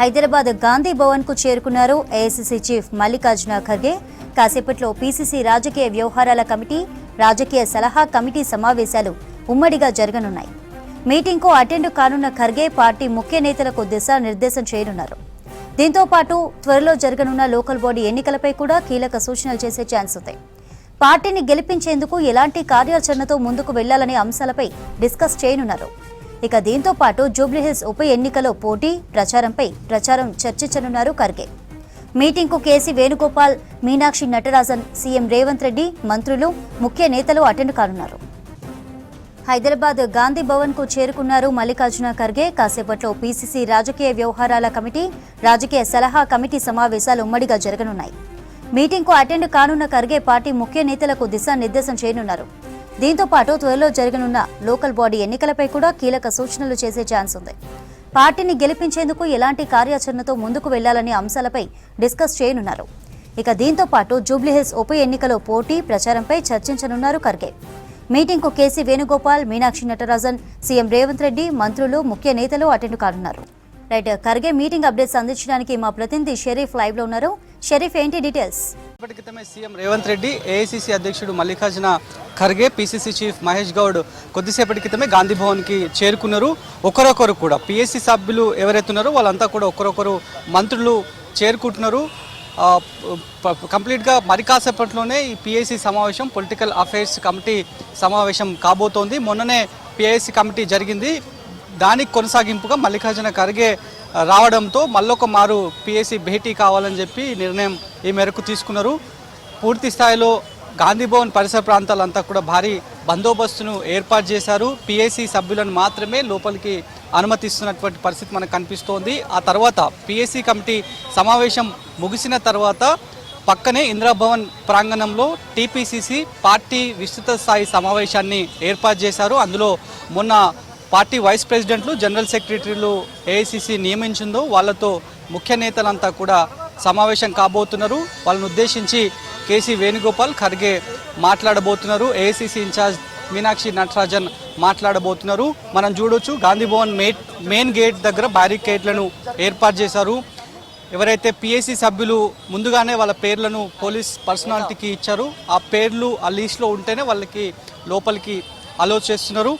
హైదరాబాద్ గాంధీ భవన్కు చేరుకున్నారు AICC chief Mallikarjuna Kharge. కాసేపట్లో PCC రాజకీయ వ్యవహారాల కమిటీ రాజకీయ సలహా కమిటీ సమావేశాలు ఉమ్మడిగా జరగనున్నాయి. మీటింగ్కు అటెండ్ కానున్న ఖర్గే పార్టీ ముఖ్య నేతలకు దిశానిర్దేశం చేయనున్నారు. దీంతో పాటు త్వరలో జరగనున్న లోకల్ బాడీ ఎన్నికలపై కూడా కీలక సూచనలు చేసే ఛాన్స్ ఉంది. పార్టీని గెలిపించేందుకు ఎలాంటి కార్యాచరణతో ముందుకు వెళ్ళాలనే అంశాలపై డిస్కస్ చేయనున్నారు. ఇక దీంతో పాటు జూబ్లీహిల్స్ ఉప ఎన్నికలో పోటీ ప్రచారంపై ప్రచారం చర్చించనున్నారు Kharge. మీటింగ్కు K C Venugopal Meenakshi Natarajan C M Revanth Reddy మంత్రులు ముఖ్య నేతలు అటెండ్ కానున్నారు. హైదరాబాద్ గాంధీ భవన్కు చేరుకున్నారు మల్లికార్జున ఖర్గే. కాసేపట్లో పీసీసీ రాజకీయ వ్యవహారాల కమిటీ రాజకీయ సలహా కమిటీ సమావేశాలు ఉమ్మడిగా జరగనున్నాయి. మీటింగ్కు అటెండ్ కానున్న ఖర్గే పార్టీ ముఖ్య నేతలకు దిశానిర్దేశం చేయనున్నారు. దీంతో పాటు త్వరలో జరగనున్న లోకల్ బాడీ ఎన్నికలపై కూడా కీలక సూచనలు చేసే ఛాన్స్ ఉంది. పార్టీని గెలిపించేందుకు ఎలాంటి కార్యాచరణతో ముందుకు వెళ్ళాలనే అంశాలపై డిస్కస్ చేయనున్నారు. ఇక దీంతో పాటు జూబ్లీహిల్స్ ఉప ఎన్నికలో పోటీ ప్రచారంపై చర్చించనున్నారు Kharge. మీటింగ్కు K C Venugopal Meenakshi Natarajan C M Revanth Reddy మంత్రులు ముఖ్య నేతలు అటెండ్ కానున్నారు. రైట్ ఖర్గే మీటింగ్ అప్డేట్స్ అందించడానికి మా ప్రతినిధి షరీఫ్ లైవ్లో ఉన్నారు. షరీఫ్ ఏంటి డీటెయిల్స్? ఇప్పటి క్రితమే CM Revanth Reddy A I C C అధ్యక్షుడు Mallikarjuna Kharge P C C chief Mahesh Goud కొద్దిసేపటి క్రితమే గాంధీ భవన్కి చేరుకున్నారు. ఒకరొకరు కూడా పిఎస్సీ సభ్యులు ఎవరైతే ఉన్నారో వాళ్ళంతా కూడా ఒకరొకరు మంత్రులు చేరుకుంటున్నారు. కంప్లీట్గా మరి కాసేపట్లోనే ఈ పిఎస్సి సమావేశం పొలిటికల్ అఫైర్స్ కమిటీ సమావేశం కాబోతోంది. మొన్ననే పిఐసి కమిటీ జరిగింది. దానికి కొనసాగింపుగా మల్లికార్జున ఖర్గే రావడంతో మళ్ళొక మారు పిఎస్సి భేటీ కావాలని చెప్పి నిర్ణయం ఈ మేరకు తీసుకున్నారు. పూర్తి స్థాయిలో గాంధీభవన్ పరిసర ప్రాంతాలంతా కూడా భారీ బందోబస్తును ఏర్పాటు చేశారు. పిఎస్సి సభ్యులను మాత్రమే లోపలికి అనుమతిస్తున్నటువంటి పరిస్థితి మనకు కనిపిస్తోంది. ఆ తర్వాత పిఎస్సి కమిటీ సమావేశం ముగిసిన తర్వాత పక్కనే ఇందిరాభవన్ ప్రాంగణంలో టీపీసీసీ పార్టీ విస్తృత స్థాయి సమావేశాన్ని ఏర్పాటు చేశారు. అందులో మొన్న పార్టీ వైస్ ప్రెసిడెంట్లు జనరల్ సెక్రటరీలు ఏఐసిసి నియమించిందో వాళ్ళతో ముఖ్య నేతలంతా కూడా సమావేశం కాబోతున్నారు. వాళ్ళను ఉద్దేశించి కేసీ వేణుగోపాల్ ఖర్గే మాట్లాడబోతున్నారు. ఏఐసిసి ఇన్ఛార్జ్ మీనాక్షి నటరాజన్ మాట్లాడబోతున్నారు. మనం చూడొచ్చు గాంధీ భవన్ మెయిన్ గేట్ దగ్గర బ్యారికేడ్లను ఏర్పాటు చేశారు. ఎవరైతే పిఎస్సి సభ్యులు ముందుగానే వాళ్ళ పేర్లను పోలీస్ పర్సనాలిటీకి ఇచ్చారు ఆ పేర్లు ఆ లీస్ట్లో ఉంటేనే వాళ్ళకి లోపలికి అలో చేస్తున్నారు.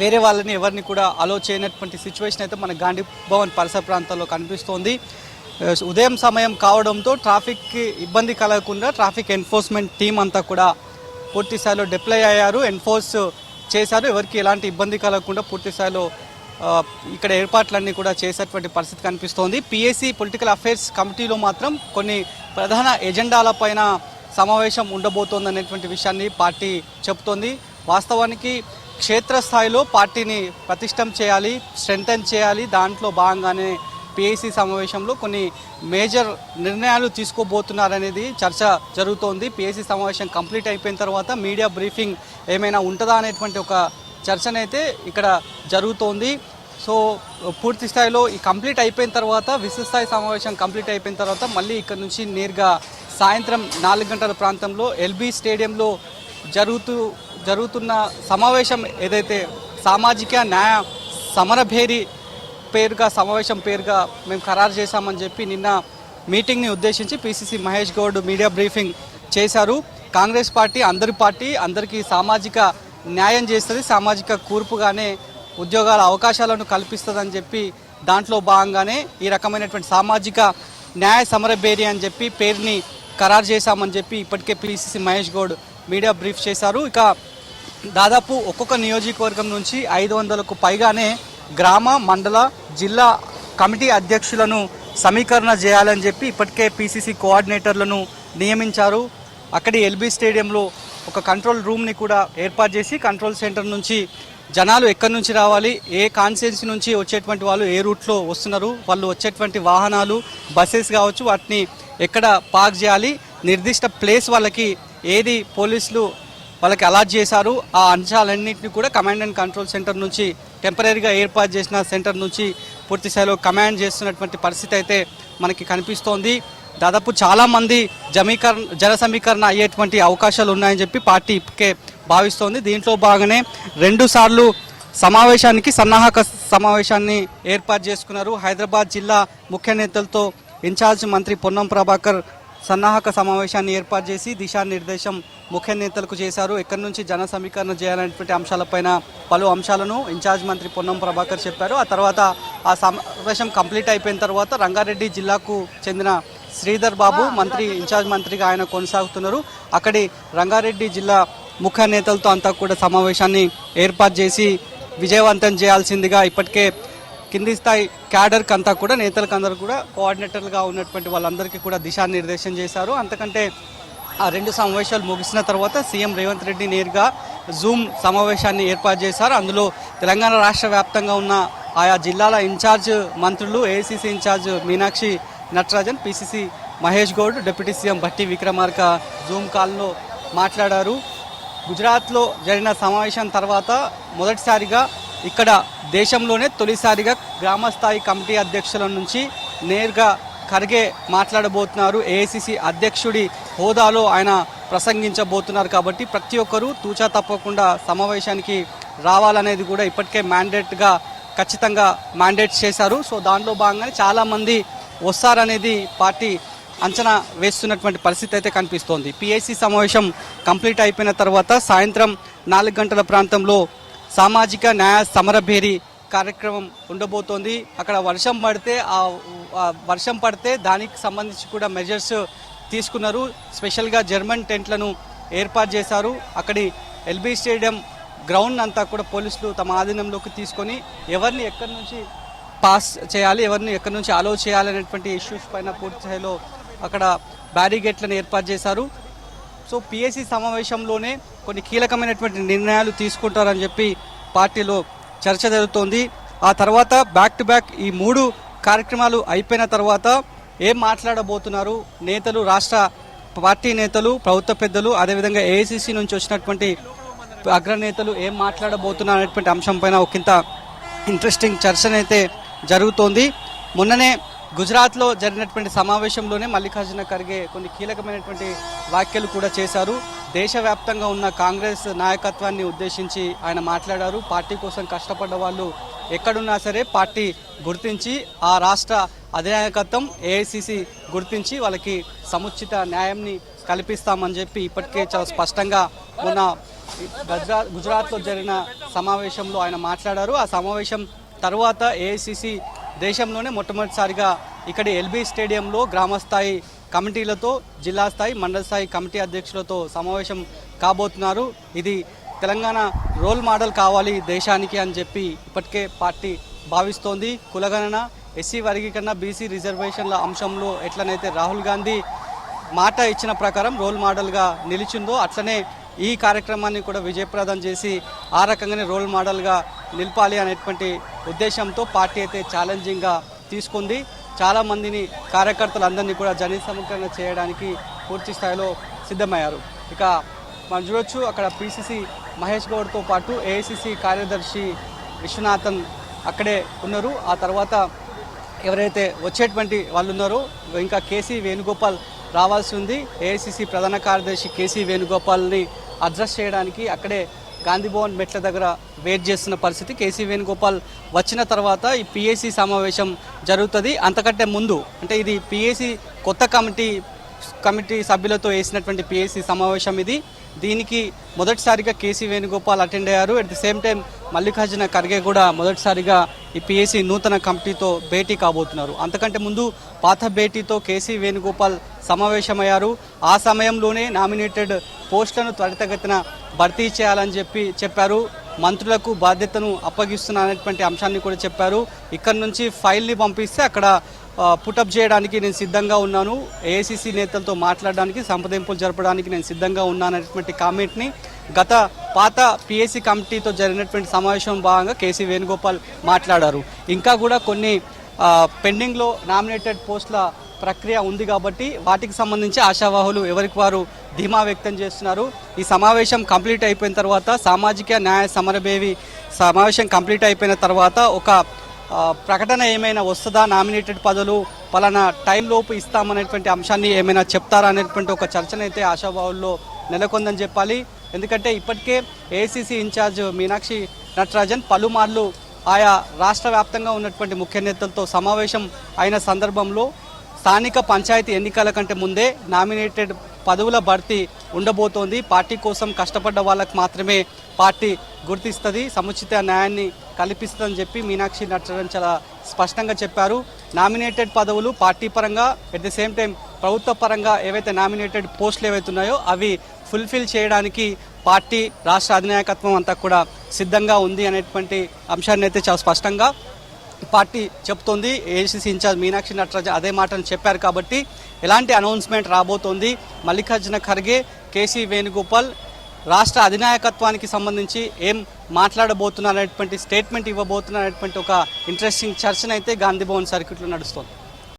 వేరే వాళ్ళని ఎవరిని కూడా అలో చేయనటువంటి సిచ్యువేషన్ అయితే మన గాంధీ భవన్ పరిసర ప్రాంతాల్లో కనిపిస్తోంది. ఉదయం సమయం కావడంతో ట్రాఫిక్కి ఇబ్బంది కలగకుండా ట్రాఫిక్ ఎన్ఫోర్స్మెంట్ టీం అంతా కూడా పూర్తి స్థాయిలో అయ్యారు ఎన్ఫోర్స్ చేశారు. ఎవరికి ఎలాంటి ఇబ్బంది కలగకుండా పూర్తి స్థాయిలో ఇక్కడ ఏర్పాట్లన్నీ కూడా చేసేటువంటి పరిస్థితి కనిపిస్తోంది. పిఎస్సి పొలిటికల్ అఫైర్స్ కమిటీలో మాత్రం కొన్ని ప్రధాన ఎజెండాలపైన సమావేశం ఉండబోతోంది అనేటువంటి విషయాన్ని పార్టీ చెబుతోంది వాస్తవానికి క్షేత్రస్థాయిలో పార్టీని ప్రతిష్టం చేయాలి స్ట్రెంగ్తన్ చేయాలి. దాంట్లో భాగంగానే పిఐసి సమావేశంలో కొన్ని మేజర్ నిర్ణయాలు తీసుకోబోతున్నారనేది చర్చ జరుగుతోంది. పిఐసి సమావేశం కంప్లీట్ అయిపోయిన తర్వాత మీడియా బ్రీఫింగ్ ఏమైనా ఉంటుందా అనేటువంటి ఒక చర్చనైతే ఇక్కడ జరుగుతోంది. సో పూర్తి స్థాయిలో ఈ కంప్లీట్ అయిపోయిన తర్వాత విశ్వస్థాయి సమావేశం కంప్లీట్ అయిపోయిన తర్వాత మళ్ళీ ఇక్కడ నుంచి నేరుగా సాయంత్రం నాలుగు గంటల ప్రాంతంలో ఎల్బీ స్టేడియంలో జరుగుతూ జరుగుతున్న సమావేశం ఏదైతే సామాజిక న్యాయ సమరభేరి పేరుగా సమావేశం పేరుగా మేము ఖరారు చేశామని చెప్పి నిన్న మీటింగ్ని ఉద్దేశించి PCC Mahesh Goud media briefing చేశారు. కాంగ్రెస్ పార్టీ అందరి పార్టీ అందరికీ సామాజిక న్యాయం చేస్తుంది సామాజిక కూర్పుగానే ఉద్యోగాల అవకాశాలను కల్పిస్తుందని చెప్పి దాంట్లో భాగంగానే ఈ రకమైనటువంటి సామాజిక న్యాయ సమరభేరి అని చెప్పి పేరుని ఖరారు చేశామని చెప్పి ఇప్పటికే PCC Mahesh Goud media brief చేశారు. ఇక దాదాపు ఒక్కొక్క నియోజకవర్గం నుంచి ఐదు వందలకు పైగానే గ్రామ మండల జిల్లా కమిటీ అధ్యక్షులను సమీకరణ చేయాలని చెప్పి ఇప్పటికే పీసీసీ కోఆర్డినేటర్లను నియమించారు. అక్కడి ఎల్బీ స్టేడియంలో ఒక కంట్రోల్ రూమ్ని కూడా ఏర్పాటు చేసి కంట్రోల్ సెంటర్ నుంచి జనాలు ఎక్కడి నుంచి రావాలి ఏ కాన్స్టిట్యున్సీ నుంచి వచ్చేటువంటి వాళ్ళు ఏ రూట్లో వస్తున్నారు వాళ్ళు వచ్చేటువంటి వాహనాలు బస్సెస్ కావచ్చు వాటిని ఎక్కడ పార్క్ చేయాలి నిర్దిష్ట ప్లేస్ వాళ్ళకి ఏది పోలీసులు వాళ్ళకి అలాట్ చేశారు. ఆ అంశాలన్నింటినీ కూడా కమాండ్ అండ్ కంట్రోల్ సెంటర్ నుంచి టెంపరీగా ఏర్పాటు చేసిన సెంటర్ నుంచి పూర్తి స్థాయిలో కమాండ్ చేస్తున్నటువంటి పరిస్థితి అయితే మనకి కనిపిస్తోంది. దాదాపు చాలామంది జమీకరణ జన సమీకరణ అయ్యేటువంటి అవకాశాలు ఉన్నాయని చెప్పి పార్టీ ఇప్పటికే భావిస్తోంది. దీంట్లో బాగానే రెండు సార్లు సమావేశానికి సన్నాహక సమావేశాన్ని ఏర్పాటు చేసుకున్నారు. హైదరాబాద్ జిల్లా ముఖ్య నేతలతో ఇన్ఛార్జ్ మంత్రి పొన్నం ప్రభాకర్ సన్నాహక సమావేశాన్ని ఏర్పాటు చేసి దిశానిర్దేశం ముఖ్య నేతలకు చేశారు. ఎక్కడి నుంచి జన సమీకరణ చేయాలనేటువంటి అంశాలపైన పలు అంశాలను ఇన్ఛార్జ్ మంత్రి పొన్నం ప్రభాకర్ చెప్పారు. ఆ తర్వాత ఆ సమావేశం కంప్లీట్ అయిపోయిన తర్వాత రంగారెడ్డి జిల్లాకు చెందిన శ్రీధర్ బాబు మంత్రి ఇన్ఛార్జ్ మంత్రిగా ఆయన కొనసాగుతున్నారు. అక్కడి రంగారెడ్డి జిల్లా ముఖ్య నేతలతో అంతా కూడా సమావేశాన్ని ఏర్పాటు చేసి విజయవంతం చేయాల్సిందిగా ఇప్పటికే కింది స్థాయి క్యాడర్కి అంతా కూడా నేతలకు అందరూ కూడా కోఆర్డినేటర్లుగా ఉన్నటువంటి వాళ్ళందరికీ కూడా దిశానిర్దేశం చేశారు. అంతకంటే ఆ రెండు సమావేశాలు ముగిసిన తర్వాత సీఎం రేవంత్ రెడ్డి నేరుగా జూమ్ సమావేశాన్ని ఏర్పాటు చేశారు. అందులో తెలంగాణ రాష్ట్ర వ్యాప్తంగా ఉన్న ఆయా జిల్లాల ఇన్ఛార్జ్ మంత్రులు AICC incharge Meenakshi Natarajan PCC Mahesh Goud deputy CM Bhatti Vikramarka Zoom కాల్లో మాట్లాడారు. గుజరాత్లో జరిగిన సమావేశం తర్వాత మొదటిసారిగా ఇక్కడ దేశంలోనే తొలిసారిగా గ్రామస్థాయి కమిటీ అధ్యక్షుల నుంచి నేరుగా ఖర్గే మాట్లాడబోతున్నారు. ఏఐసిసి అధ్యక్షుడి హోదాలో ఆయన ప్రసంగించబోతున్నారు కాబట్టి ప్రతి ఒక్కరూ తూచా తప్పకుండా సమావేశానికి రావాలనేది కూడా ఇప్పటికే మ్యాండేట్గా ఖచ్చితంగా మ్యాండేట్ చేశారు. సో దానిలో భాగంగానే చాలామంది వస్తారనేది పార్టీ అంచనా వేస్తున్నటువంటి పరిస్థితి అయితే కనిపిస్తోంది. పిఐసి సమావేశం కంప్లీట్ అయిపోయిన తర్వాత సాయంత్రం నాలుగు గంటల ప్రాంతంలో సామాజిక న్యాయ సమరభేరి కార్యక్రమం ఉండబోతోంది. అక్కడ వర్షం పడితే ఆ వర్షం పడితే దానికి సంబంధించి కూడా మెజర్స్ తీసుకున్నారు. స్పెషల్గా జర్మన్ టెంట్లను ఏర్పాటు చేశారు. అక్కడి ఎల్బీ స్టేడియం గ్రౌండ్ అంతా కూడా పోలీసులు తమ ఆధీనంలోకి తీసుకొని ఎవరిని ఎక్కడి నుంచి పాస్ చేయాలి ఎవరిని ఎక్కడి నుంచి అలో చేయాలనేటువంటి ఇష్యూస్ పైన పూర్తి స్థాయిలో అక్కడ బ్యారిగేట్లను ఏర్పాటు చేశారు. సో పిఎస్సి సమావేశంలోనే కొన్ని కీలకమైనటువంటి నిర్ణయాలు తీసుకుంటారని చెప్పి పార్టీలో చర్చ జరుగుతోంది. ఆ తర్వాత బ్యాక్ టు బ్యాక్ ఈ మూడు కార్యక్రమాలు అయిపోయిన తర్వాత ఏం మాట్లాడబోతున్నారు? నేతలు రాష్ట్ర పార్టీ నేతలు ప్రభుత్వ పెద్దలు అదేవిధంగా ఏఐసిసి నుంచి వచ్చినటువంటి అగ్రనేతలు ఏం మాట్లాడబోతున్నారు అనేటువంటి అంశం పైన ఒకంత ఇంట్రెస్టింగ్ చర్చనైతే జరుగుతోంది. మొన్ననే గుజరాత్లో జరిగినటువంటి సమావేశంలోనే మల్లికార్జున ఖర్గే కొన్ని కీలకమైనటువంటి వ్యాఖ్యలు కూడా చేశారు. దేశవ్యాప్తంగా ఉన్న కాంగ్రెస్ నాయకత్వాన్ని ఉద్దేశించి ఆయన మాట్లాడారు. పార్టీ కోసం కష్టపడ్డ వాళ్ళు ఎక్కడున్నా సరే పార్టీ గుర్తించి ఆ రాష్ట్ర అధినాయకత్వం ఏఐసిసి గుర్తించి వాళ్ళకి సముచిత న్యాయంని కల్పిస్తామని చెప్పి ఇప్పటికే చాలా స్పష్టంగా మొన్న గుజరాత్ గుజరాత్లో జరిగిన సమావేశంలో ఆయన మాట్లాడారు. ఆ సమావేశం తర్వాత ఏఐసిసి దేశంలోనే మొట్టమొదటిసారిగా ఇక్కడ ఎల్బీ స్టేడియంలో గ్రామస్థాయి కమిటీలతో జిల్లా స్థాయి మండల స్థాయి కమిటీ అధ్యక్షులతో సమావేశం కాబోతున్నారు. ఇది తెలంగాణ రోల్ మోడల్ కావాలి దేశానికి అని చెప్పి ఇప్పటికే పార్టీ భావిస్తోంది. కులగణన ఎస్సీ వర్గీకరణ బీసీ రిజర్వేషన్ల అంశంలో ఎట్లనైతే రాహుల్ గాంధీ మాట ఇచ్చిన ప్రకారం రోల్ మోడల్గా నిలిచిందో అట్లనే ఈ కార్యక్రమాన్ని కూడా విజయప్రదం చేసి ఆ రకంగానే రోల్ మోడల్గా నిలపాలి అనేటువంటి ఉద్దేశంతో పార్టీ అయితే ఛాలెంజింగ్గా తీసుకుంది. చాలామందిని కార్యకర్తలందరినీ కూడా జన సమీకరణ చేయడానికి పూర్తి స్థాయిలో సిద్ధమయ్యారు. ఇక మనం చూడొచ్చు అక్కడ పిసిసి మహేష్ గౌడ్తో పాటు ఏఐసిసి కార్యదర్శి విశ్వనాథన్ అక్కడే ఉన్నారు. ఆ తర్వాత ఎవరైతే వచ్చేటువంటి వాళ్ళు ఉన్నారో ఇంకా కేసీ వేణుగోపాల్ రావాల్సి ఉంది. ఏఐసిసి ప్రధాన కార్యదర్శి కేసీ వేణుగోపాల్ని అడ్రస్ చేయడానికి అక్కడే గాంధీభవన్ మెట్ల దగ్గర వెయిట్ చేస్తున్న పరిస్థితి. కేసీ వేణుగోపాల్ వచ్చిన తర్వాత ఈ పిఏసీ సమావేశం జరుగుతుంది. అంతకంటే ముందు అంటే ఇది పిఏసీ కొత్త కమిటీ కమిటీ సభ్యులతో వేసినటువంటి పిఏసీ సమావేశం ఇది. దీనికి మొదటిసారిగా కేసీ వేణుగోపాల్ అటెండ్ అయ్యారు. At the same time Mallikarjuna Kharge కూడా మొదటిసారిగా ఈ పిఎస్సి నూతన కమిటీతో భేటీ కాబోతున్నారు. అంతకంటే ముందు పాత భేటీతో కేసీ వేణుగోపాల్ సమావేశమయ్యారు. ఆ సమయంలోనే నామినేటెడ్ పోస్టులను త్వరితగతిన భర్తీ చేయాలని చెప్పి చెప్పారు. మంత్రులకు బాధ్యతను అప్పగిస్తున్నటువంటి అంశాన్ని కూడా చెప్పారు. ఇక్కడ నుంచి ఫైల్ని పంపిస్తే అక్కడ పుటప్ చేయడానికి నేను సిద్ధంగా ఉన్నాను. ఏఐసిసి నేతలతో మాట్లాడడానికి సంప్రదింపులు జరపడానికి నేను సిద్ధంగా ఉన్నాననేటువంటి కామెంట్ని గత పాత పిఎస్సి కమిటీతో జరిగినటువంటి సమావేశం భాగంగా కేసీ వేణుగోపాల్ మాట్లాడారు. ఇంకా కూడా కొన్ని పెండింగ్లో నామినేటెడ్ పోస్టుల ప్రక్రియ ఉంది కాబట్టి వాటికి సంబంధించి ఆశావాహులు ఎవరికి వారు ధీమా వ్యక్తం చేస్తున్నారు. ఈ సమావేశం కంప్లీట్ అయిపోయిన తర్వాత సామాజిక న్యాయ సమరభేవి సమావేశం కంప్లీట్ అయిపోయిన తర్వాత ఒక ప్రకటన ఏమైనా వస్తుందా? నామినేటెడ్ పదవులు పలానా టైం లోపు ఇస్తామనేటువంటి అంశాన్ని ఏమైనా చెప్తారా అనేటువంటి ఒక చర్చనైతే ఆశాభావుల్లో నెలకొందని చెప్పాలి. ఎందుకంటే ఇప్పటికే ఏసీసీ ఇన్ఛార్జ్ మీనాక్షి నటరాజన్ పలుమార్లు ఆయా రాష్ట్ర వ్యాప్తంగా ఉన్నటువంటి ముఖ్య నేతలతో సమావేశం అయిన సందర్భంలో స్థానిక పంచాయతీ ఎన్నికల కంటే ముందే నామినేటెడ్ పదవుల భర్తీ ఉండబోతోంది. పార్టీ కోసం కష్టపడ్డ వాళ్ళకు మాత్రమే పార్టీ గుర్తిస్తుంది సముచిత న్యాయాన్ని కల్పిస్తుందని చెప్పి మీనాక్షి నటరాజన్ చాలా స్పష్టంగా చెప్పారు. నామినేటెడ్ పదవులు పార్టీ పరంగా ఎట్ ది సేమ్ టైం ప్రభుత్వ పరంగా ఏవైతే నామినేటెడ్ పోస్టులు ఏవైతే ఉన్నాయో అవి ఫుల్ఫిల్ చేయడానికి పార్టీ రాష్ట్ర అధినాయకత్వం అంతా కూడా సిద్ధంగా ఉంది అనేటువంటి అంశాన్ని అయితే చాలా స్పష్టంగా పార్టీ చెప్తోంది ఏఐసిసి ఇన్ఛార్జ్ మీనాక్షి నటరాజన్ అదే మాటను చెప్పారు కాబట్టి ఎలాంటి అనౌన్స్మెంట్ రాబోతోంది? మల్లికార్జున ఖర్గే కేసీ వేణుగోపాల్ రాష్ట్ర అధినాయకత్వానికి సంబంధించి ఏం మాట్లాడబోతున్నారనేటువంటి స్టేట్మెంట్ ఇవ్వబోతున్నారనేటువంటి ఒక ఇంట్రెస్టింగ్ చర్చనైతే గాంధీ భవన్ సర్క్యూట్లో నడుస్తోంది.